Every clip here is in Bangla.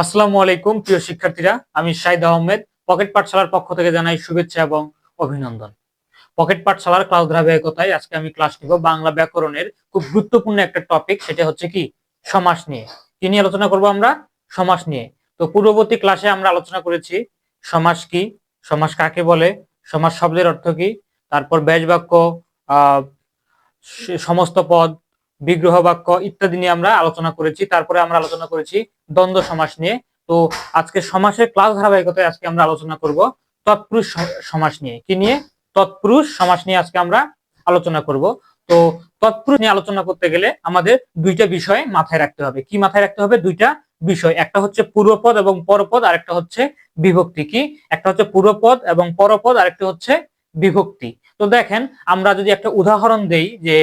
আসসালামু আলাইকুম, প্রিয় শিক্ষার্থীরা। আমি শাহিদ আহমেদ, পকেট পাঠশালার পক্ষ থেকে জানাই শুভেচ্ছা এবং অভিনন্দন। পকেট পাঠশালার ক্লাস ধারাবাহিকতায় আজকে আমি ক্লাস নিব বাংলা ব্যাকরণের খুব গুরুত্বপূর্ণ একটা টপিক, সেটা হচ্ছে কি? সমাস নিয়ে। কি নিয়ে আলোচনা করব আমরা? সমাস নিয়ে। তো পূর্ববর্তী ক্লাসে আমরা আলোচনা করেছি, সমাস কি? সমাস কাকে বলে? সমাস শব্দের অর্থ কি? তারপর ব্যাস বাক্য সমস্ত পদ বিগ্রহ বাক্য ইত্যাদি নিয়ে আমরা আলোচনা করেছি, তারপরে আমরা আলোচনা করেছি দ্বন্দ্ব সমাস নিয়ে। তো আজকে সমাসের ক্লাস ধারাবাহিকতায় আজকে আমরা আলোচনা করব তৎপুরুষ সমাস নিয়ে। কি নিয়ে? তৎপুরুষ সমাস নিয়ে আজকে আমরা আলোচনা করব। তো তৎপুরুষ নিয়ে আলোচনা করতে গেলে আমাদের দুইটা বিষয় মাথায় রাখতে হবে। কি মাথায় রাখতে হবে? দুইটা বিষয়। একটা হচ্ছে পূর্বপদ এবং পরপদ আর একটা হচ্ছে বিভক্তি। কি? একটা হচ্ছে পূর্বপদ এবং পরপদ আর একটা হচ্ছে বিভক্তি। তো দেখেন, আমরা যদি একটা উদাহরণ দেই যে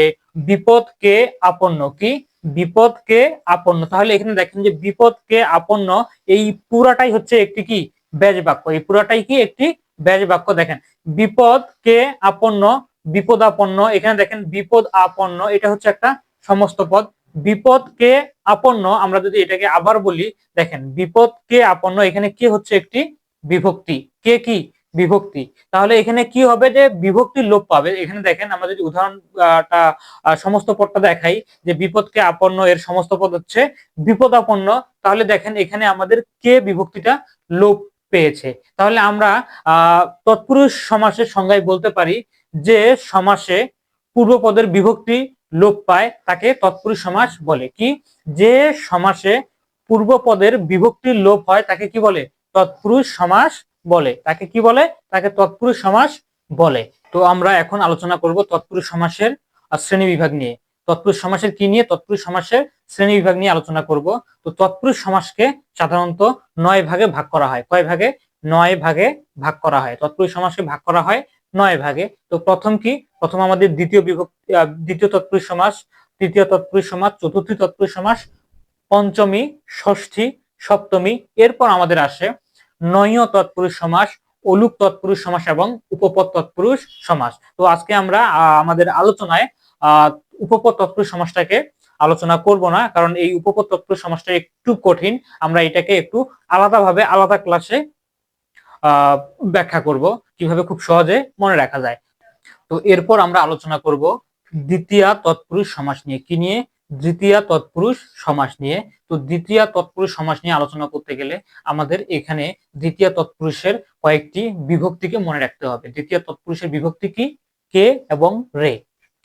বিপদকে আপন্ন কি? বিপদকে আপন্ন। তাহলে এখানে দেখেন যে বিপদকে আপন্ন, এই পুরাটাই হচ্ছে একটি কি? ব্যাজ বাক্য। এই পুরাটাই কি? একটি ব্যাজ বাক্য। দেখেন বিপদকে আপন্ন, বিপদ আপন্ন। এখানে দেখেন, বিপদ আপন্ন, এটা হচ্ছে একটা সমস্ত পদ। বিপদকে আপন্ন, আমরা যদি এটাকে আবার বলি, দেখেন বিপদকে আপন্ন, এখানে কি হচ্ছে একটি বিভক্তি। কে কি? বিভক্তি। তাহলে এখানে কি হবে যে বিভক্তির লোপ পাবে? এখানে দেখেন আমরা যদি উদাহরণটা সমস্ত পদটা দেখাই, যে বিপদকে আপন্ন এর সমস্ত পদ হচ্ছে বিপদাপন্ন, তাহলে দেখেন এখানে আমাদের কে বিভক্তিটা লোপ পেয়েছে? তাহলে আমরা তৎপুরুষ সমাসের সংজ্ঞায় বলতে পারি যে সমাসে পূর্বপদের বিভক্তি লোপ পায়, তাকে তৎপুরুষ সমাস বলে। কি? যে সমাসে পূর্বপদের বিভক্তির লোপ হয়, তাকে কি বলে? তৎপুরুষ সমাস বলে। তাকে কি বলে? তাকে তৎপুরুষ সমাস বলে। তো আমরা এখন আলোচনা করব তৎপুরুষ সমাসের শ্রেণি বিভাগ নিয়ে। তৎপুরুষ সমাসের কি নিয়ে? তৎপুরুষ সমাসের শ্রেণি বিভাগ নিয়ে আলোচনা করব। তো তৎপুরুষ সমাসকে সাধারণত নয় ভাগে ভাগ করা হয়। কয় ভাগে? নয় ভাগে ভাগ করা হয়। তৎপুরুষ সমাসকে ভাগ করা হয় নয় ভাগে। তো প্রথম কি? প্রথম আমাদের দ্বিতীয় বিভক্তি দ্বিতীয় তৎপুরুষ সমাস, তৃতীয় তৎপুরুষ সমাস, চতুর্থী তৎপুরুষ সমাস, পঞ্চমী, ষষ্ঠী, সপ্তমী, এরপর আমাদের আসে নয় তৎপুরুষ সমাস, অলুক তৎপুরুষ সমাস এবং উপপদ তৎপুরুষ সমাস। তো আজকে আমরা আমাদের আলোচনায় উপপদ তৎপুরুষ সমাসটাকে আলোচনা করব না, কারণ এই উপপদ তৎপুরুষ সমাসটা একটু কঠিন। আমরা এটাকে একটু আলাদাভাবে, আলাদা ক্লাসে ব্যাখ্যা করব, কীভাবে খুব সহজে মনে রাখা যায়। তো এরপর আমরা আলোচনা করব দ্বিতীয় তৎপুরুষ সমাস নিয়ে। কি নিয়ে? দ্বিতীয় তৎপুরুষ সমাস নিয়ে। তো দ্বিতীয় তৎপুরুষ সমাস নিয়ে আলোচনা করতে গেলে আমাদের এখানে দ্বিতীয় তৎপুরুষের কয়েকটি বিভক্তিকে মনে রাখতে হবে। দ্বিতীয় তৎপুরুষের বিভক্তি কি? কে এবং রে।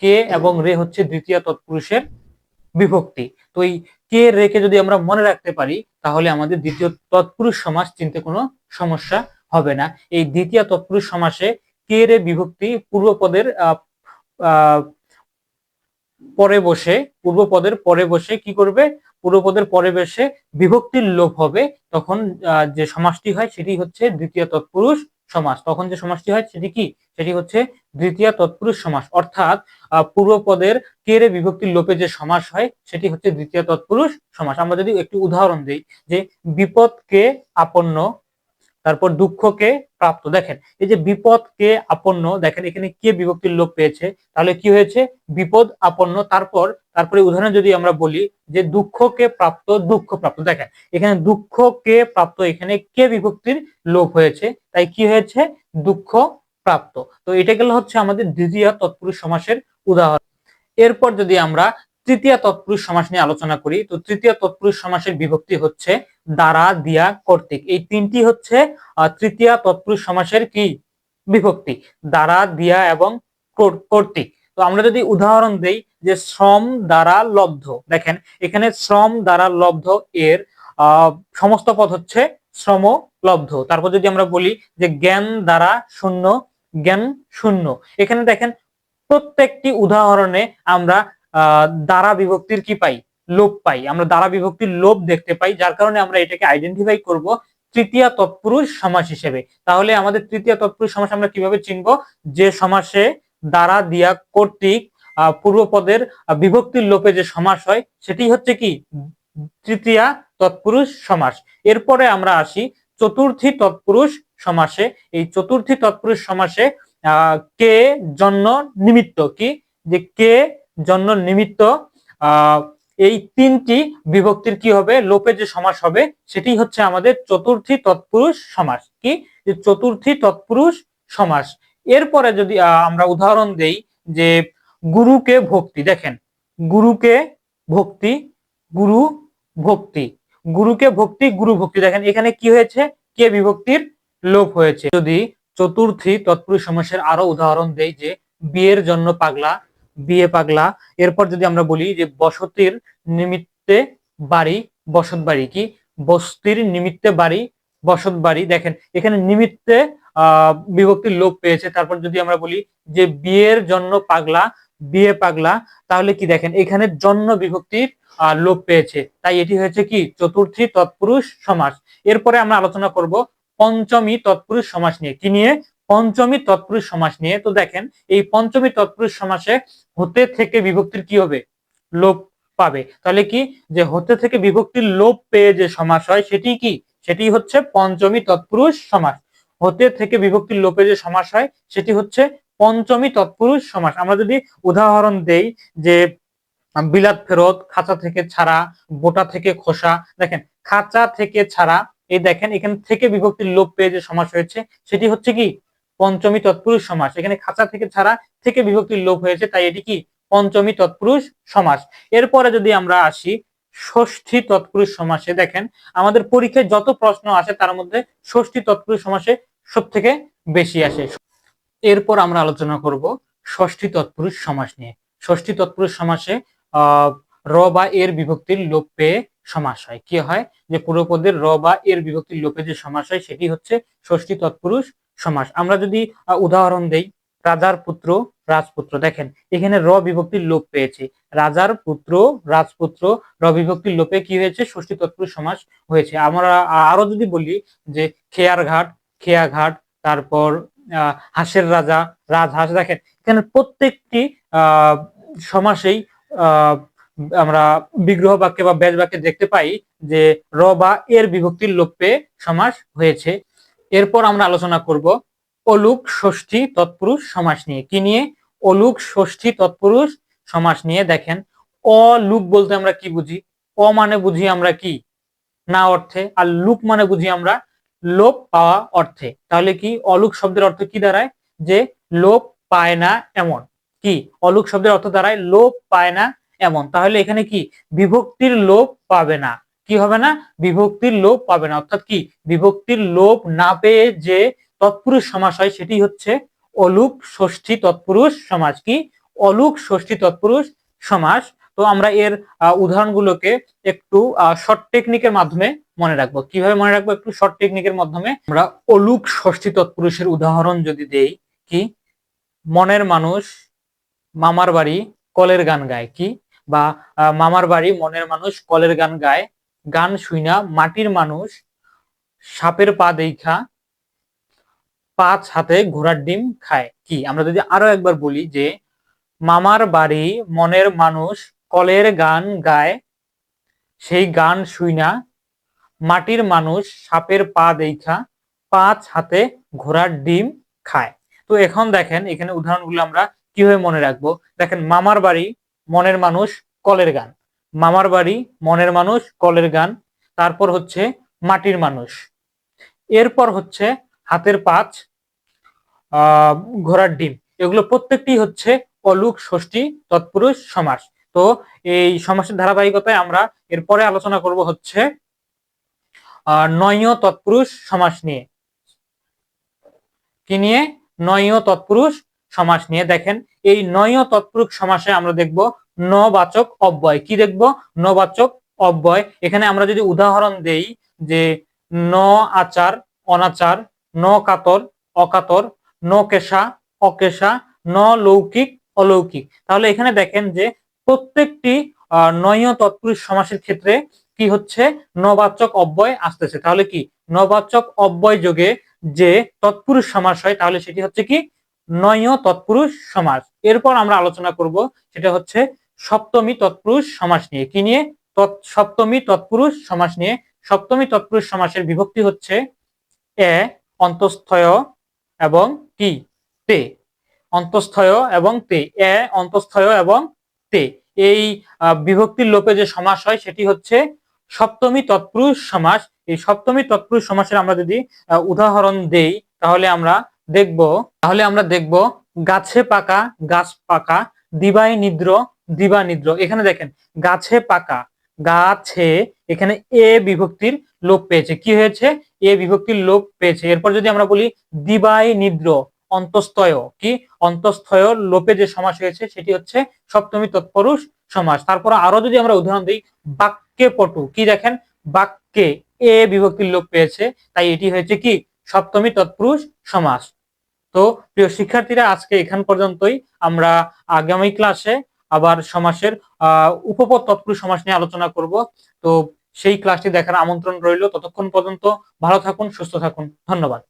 কে এবং রে হচ্ছে দ্বিতীয় তৎপুরুষের বিভক্তি। তো এই কে রে কে যদি আমরা মনে রাখতে পারি তাহলে আমাদের দ্বিতীয় তৎপুরুষ সমাস চিনতে কোনো সমস্যা হবে না। এই দ্বিতীয় তৎপুরুষ সমাসে কে রে বিভক্তি পূর্বপদের আহ, পরে বসে, পূর্বপদের পরে বসে কি করবে? পূর্বপদের পরে বসে বিভক্তির লোপ হবে। তখন যে সমাসটি হয় সেটি হচ্ছে দ্বিতীয় তৎপুরুষ সমাস তখন যে সমাসটি হয় সেটি কি? সেটি হচ্ছে দ্বিতীয় তৎপুরুষ সমাস অর্থাৎ পূর্বপদের কেরে বিভক্তির লোপে যে সমাস হয় সেটি হচ্ছে দ্বিতীয় তৎপুরুষ সমাস আমরা যদি একটি উদাহরণ দিই যে বিপদকে আপন্ন তারপর দুঃখকে প্রাপ্ত। দেখেন, এই যে বিপদকে আপন্ন, দেখেন এখানে কে বিভক্তির লোপ পেয়েছে? তাহলে কি হয়েছে? বিপদ আপন্ন, তারপর, তারপরে উদাহরণ যদি আমরা বলি যে দুঃখকে প্রাপ্ত, দুঃখ প্রাপ্ত। দেখেন, এখানে দুঃখকে প্রাপ্ত, এখানে কে বিভক্তির লোপ হয়েছে? তাই কি হয়েছে? দুঃখ প্রাপ্ত। তো এটা গেল হচ্ছে আমাদের দ্বিতীয় তৎপুরুষ সমাসের উদাহরণ। এরপর যদি আমরা তৃতীয় তৎপুরুষ সমাস নিয়ে আলোচনা করি, তো তৃতীয় তৎপুরুষ সমাসের বিভক্তি হচ্ছে দ্বারা দিয়া কর্তৃক। এই তিনটি হচ্ছে তৃতীয় তৎপুরুষ সমাসের কি? বিভক্তি। দ্বারা, দিয়া এবং কর- কর্তৃক। তো আমরা যদি উদাহরণ দেই যে শ্রম দ্বারা লব্ধ। দেখেন, এখানে শ্রম দ্বারা লব্ধ এর সমস্ত পদ হচ্ছে শ্রম লব্ধ। তারপর যদি আমরা বলি যে জ্ঞান দ্বারা শূন্য, জ্ঞান শূন্য। এখানে দেখেন, প্রত্যেকটি উদাহরণে আমরা দ্বারা বিভক্তির কি পাই? লোপ পাই। আমরা দ্বারা বিভক্তির লোপ দেখতে পাই, যার কারণে আমরা এটাকে আইডেন্টিফাই করব তৃতীয় তৎপুরুষ সমাস হিসেবে। তাহলে আমাদের তৃতীয় তৎপুরুষ সমাস আমরা কীভাবে চিনব? যে সমাসে দ্বারা দিয়া কর্তৃক পূর্বপদের বিভক্তির লোপে যে সমাস হয়, সেটি হচ্ছে কি? তৃতীয়া তৎপুরুষ সমাস। এরপরে আমরা আসি চতুর্থী তৎপুরুষ সমাসে। এই চতুর্থী তৎপুরুষ সমাসে কে জন্য নিমিত্ত? কি? যে কে জন্য নিমিত্ত এই তিনটি বিভক্তির কি হবে? লোপে যে সমাস হবে সেটি হচ্ছে আমাদের চতুর্থী তৎপুরুষ সমাস। কি? যে চতুর্থী তৎপুরুষ সমাস। এরপরে যদি আমরা উদাহরণ দেই যে গুরুকে ভক্তি। দেখেন, গুরুকে ভক্তি, গুরু ভক্তি। গুরুকে ভক্তি, গুরু ভক্তি। দেখেন, এখানে কি হয়েছে? কে বিভক্তির? লোপ হয়েছে। যদি চতুর্থী তৎপুরুষ সমাসের আরও উদাহরণ দেই যে বিয়ের জন্য পাগলা বিয়ে পাগলা। এরপর যদি আমরা বলি যে বসতির নিমিত্তে বাড়ি, বসত বাড়ি কি? বস্তির নিমিত্তে বাড়ি, বসত বাড়ি। দেখেন, এখানে নিমিত্তে বিভক্তির লোপ পেয়েছে। তারপর যদি আমরা বলি যে বিয়ের জন্য পাগলা, বিয়ে পাগলা, তাহলে কি দেখেন, এখানে জন্য বিভক্তির লোপ পেয়েছে। তাই এটি হয়েছে কি? চতুর্থী তৎপুরুষ সমাস। এরপরে আমরা আলোচনা করব পঞ্চমী তৎপুরুষ সমাস নিয়ে। কি নিয়ে? পঞ্চমী তৎপুরুষ সমাস নিয়ে। তো দেখেন, এই পঞ্চমী তৎপুরুষ সমাসে হতে থেকে বিভক্তির কি হবে? লোপ পাবে। তাহলে কি? যে হতে থেকে বিভক্তির লোপ পেয়ে যে সমাস হয়, সেটি কি? সেটি হচ্ছে পঞ্চমী তৎপুরুষ সমাস। হতে থেকে বিভক্তির লোপে যে সমাস হয়, সেটি হচ্ছে পঞ্চমী তৎপুরুষ সমাস। আমরা যদি উদাহরণ দেই যে, বিলাত ফেরত, খাঁচা থেকে ছাড়া, বোটা থেকে খোসা, দেখেন, খাঁচা থেকে ছাড়া, এই দেখেন, এখানে থেকে বিভক্তির লোপ পেয়ে যে সমাস হয়েছে, সেটি হচ্ছে কি? পঞ্চমী তৎপুরুষ সমাস। এখানে খাঁচা থেকে ছাড়া থেকে বিভক্তির লোপ হয়েছে, তাই এটি কি? পঞ্চমী তৎপুরুষ সমাস। এরপরে যদি আমরা আসি ষষ্ঠী তৎপুরুষ সমাসে, দেখেন আমাদের পরীক্ষায় যত প্রশ্ন আসে তার মধ্যে ষষ্ঠী তৎপুরুষ সমাসে সব থেকে বেশি আসে। এরপর আমরা আলোচনা করব ষষ্ঠী তৎপুরুষ সমাস নিয়ে। ষষ্ঠী তৎপুরুষ সমাসে র বা এর বিভক্তির লোপ পেয়ে সমাস হয়। কি হয়? যে পুরোপদের র বা এর বিভক্তির লোপে যে সমাস হয় সেটি হচ্ছে ষষ্ঠী তৎপুরুষ সমাস। আমরা যদি উদাহরণ দেই, রাজার পুত্র, রাজপুত্র। দেখেন, এখানে র বিভক্তির লোপ পেয়েছে। রাজার পুত্র, রাজপুত্র, র বিভক্তির লোপে কি হয়েছে? ষষ্ঠী তৎপুরুষ সমাস হয়েছে। আমরা আরও যদি বলি যে, খেয়ার ঘাট, খেয়া ঘাট, তারপর হাঁসের রাজা রাজহাঁস দেখেন, এখানে প্রত্যেকটি সমাসেই আমরা বিগ্রহ বাক্যে বা ব্যাজ বাক্যে দেখতে পাই যে, র বা এর বিভক্তির লোপ সমাস হয়েছে। এরপর আমরা আলোচনা করব অলুক, ষষ্ঠী, তৎপুরুষ, সমাস নিয়ে। কি নিয়ে? অলুক, ষষ্ঠী, তৎপুরুষ, সমাস নিয়ে। দেখেন অলুক বলতে আমরা কি বুঝি? অ মানে বুঝি আমরা কি? না অর্থে। আর লুক মানে বুঝি আমরা লোপ পাওয়া অর্থে। তাহলে কি? অলুক শব্দের অর্থ কি দাঁড়ায়? যে লোপ পায় না এমন। কি? অলুক শব্দের অর্থ দাঁড়ায় লোপ পায় না এমন। তাহলে এখানে কি? বিভক্তির লোপ পাবে না। কি হবে না? বিভক্তির লোপ পাবে না। অর্থাৎ কি? বিভক্তির লোপ না পেয়ে যে তৎপুরুষ সমাস হয়, সেটি হচ্ছে অলুক ষষ্ঠী তৎপুরুষ সমাজ কি? অলুক ষষ্ঠী তৎপুরুষ সমাস। তো আমরা এর উদাহরণগুলোকে একটু শর্ট টেকনিকের মাধ্যমে মনে রাখব। কীভাবে মনে রাখব? একটু শর্ট টেকনিকের মাধ্যমে আমরা অলুক ষষ্ঠী তৎপুরুষের উদাহরণ যদি দেই, কি? মনের মানুষ মামার বাড়ি কলের গান গায়, কি? বা মামার বাড়ি মনের মানুষ কলের গান গায় গান শুইনা, মাটির মানুষ, সাপের পা দেখা পাঁচ হাতে ঘোড়ার ডিম খায়। কি? আমরা যদি আরও একবার বলি যে, মামার বাড়ি মনের মানুষ কলের গান গায়, সেই গান শুইনা, মাটির মানুষ সাপের পা দেখা পাঁচ হাতে ঘোড়ার ডিম খায়। তো এখন দেখেন, এখানে উদাহরণগুলো আমরা কীভাবে মনে রাখব? দেখেন, মামার বাড়ি মনের মানুষ কলের গান। মামার বাড়ি, মনের মানুষ, কলের গান। তারপর হচ্ছে মাটির মানুষ। এরপর হচ্ছে হাতের পাঁচ ঘোড়ার ডিম। এগুলো প্রত্যেকটি হচ্ছে অলুক, ষষ্ঠী, তৎপুরুষ, সমাস। তো এই সমাসের ধারাবাহিকতায় আমরা এরপরে আলোচনা করব হচ্ছে নয় তৎপুরুষ, সমাস নিয়ে। কি নিয়ে? নয় তৎপুরুষ, সমাস নিয়ে। দেখেন, এই নয় তৎপুরুষ, সমাসে আমরা দেখব নবাচক অব্যয়। কি দেখব? নবাচক অব্যয়। এখানে আমরা যদি উদাহরণ দেই যে ন আচার, অনাচার, ন কাতর, অকাতর, ন কেশা, অকেশা, ন লৌকিক, অলৌকিক। তাহলে এখানে দেখেন যে প্রত্যেকটি নয় তৎপুরুষ সমাসের ক্ষেত্রে কি হচ্ছে? নবাচক অব্যয় আসতেছে। তাহলে কি? নবাচক অব্যয় যোগে যে তৎপুরুষ সমাস হয়, তাহলে সেটি হচ্ছে কি? নয় তৎপুরুষ সমাস। এরপর আমরা আলোচনা করব, সেটা হচ্ছে সপ্তমী তৎপুরুষ সমাস নিয়ে। কি নিয়ে? সপ্তমী তৎপুরুষ সমাস নিয়ে। সপ্তমী তৎপুরুষ সমাসের বিভক্তি হচ্ছে এ, অন্তস্থয় এবং কি? তে। অন্তস্থয় এবং তে। এ, অন্তস্থয় এবং তে। এই বিভক্তির লোপে যে সমাস হয়, সেটি হচ্ছে সপ্তমী তৎপুরুষ সমাস। এই সপ্তমী তৎপুরুষ সমাসের আমরা যদি উদাহরণ দেই, তাহলে আমরা দেখব, তাহলে আমরা দেখব গাছে পাকা, গাছ পাকা, দিবাই নিদ্র দিবা নিদ্র এখানে দেখেন, গাছে পাকা, গাছে এখানে এ বিভক্তির লোপ পেয়েছে। কি হয়েছে? এ বিভক্তির লোপ পেয়েছে। এরপর যদি আমরা বলি দিবাই নিদ্র অন্তস্তয় কি? অন্তস্থয় লোপে যে সমাস হয়েছে, সেটি হচ্ছে সপ্তমী তৎপুরুষ সমাস। তারপর আরও যদি আমরা উদাহরণ দিই, বাক্যে পটু, কি দেখেন? বাক্যে এ বিভক্তির লোপ পেয়েছে, তাই এটি হয়েছে কি? সপ্তমী তৎপুরুষ সমাস। তো প্রিয় শিক্ষার্থীরা, আজকে এখান পর্যন্তই। আমরা আগামী ক্লাসে আবার সমাসের আহ উপপদ তৎপুরুষ সমাস নিয়ে আলোচনা করব। তো সেই ক্লাসটি দেখার আমন্ত্রণ রইল। ততক্ষণ পর্যন্ত ভালো থাকুন, সুস্থ থাকুন। ধন্যবাদ।